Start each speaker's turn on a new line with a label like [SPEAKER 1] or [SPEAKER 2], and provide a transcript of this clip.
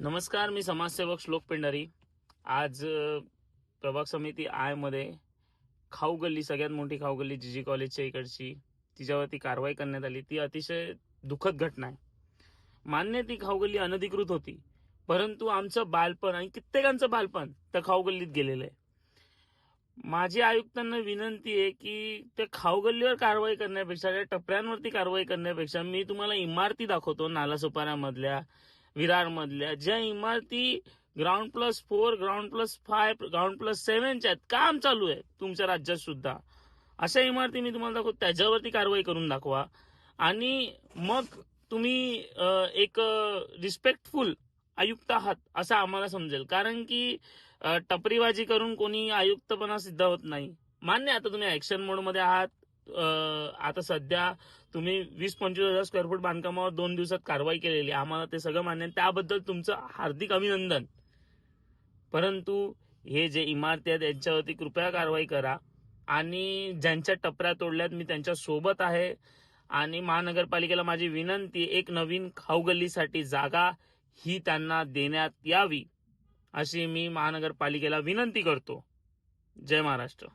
[SPEAKER 1] नमस्कार मी समाजसेवक श्लोक पेंढारी आज प्रभाग समिती आयमध्ये खाऊ गल्ली सगळ्यात मोठी खाऊ गल्ली जी जी कॉलेजच्या इकडची तिच्यावरती कारवाई करण्यात आली. ती अतिशय दुःखद घटना आहे. मान्य ती खाऊ गल्ली अनधिकृत होती परंतु आमचं बालपण आणि कित्येकांचं बालपण त्या खाऊ गल्लीत गेलेलं आहे. माझी आयुक्तांना विनंती आहे की त्या खाऊ गल्लीवर कारवाई करण्यापेक्षा त्या टपऱ्यांवरती कारवाई करण्यापेक्षा मी तुम्हाला इमारती दाखवतो नालासोपाऱ्यामधल्या विरारमधल्या. ज्या इमारती ground plus four ground plus five ground plus सेव्हनच्या आहेत. काम चालू आहे तुमच्या राज्यात सुद्धा. अशा इमारती मी तुम्हाला दाखवतो. त्याच्यावरती कारवाई करून दाखवा. आणि मग तुम्ही एक रिस्पेक्टफुल आयुक्त आहात असं आम्हाला समजेल. कारण की टपरीबाजी करून कोणी आयुक्तपणा सिद्ध होत नाही. मान्य आता तुम्ही ऍक्शन मोडमध्ये आहात. आता सध्या तुम्ही वीस पंचवीस हजार स्क्वेअर फूट बांधकामावर दोन दिवसात कारवाई केलेली आहे. आम्हाला ते सगळं मान्य त्याबद्दल तुमचं हार्दिक अभिनंदन. परंतु हे जे इमारती आहेत यांच्यावरती कृपया कारवाई करा. आणि ज्यांच्या टपऱ्या तोडल्यात मी त्यांच्यासोबत आहे. आणि महानगरपालिकेला माझी विनंती एक नवीन खाऊगल्लीसाठी जागा ही त्यांना देण्यात यावी अशी मी महानगरपालिकेला विनंती करतो. जय महाराष्ट्र.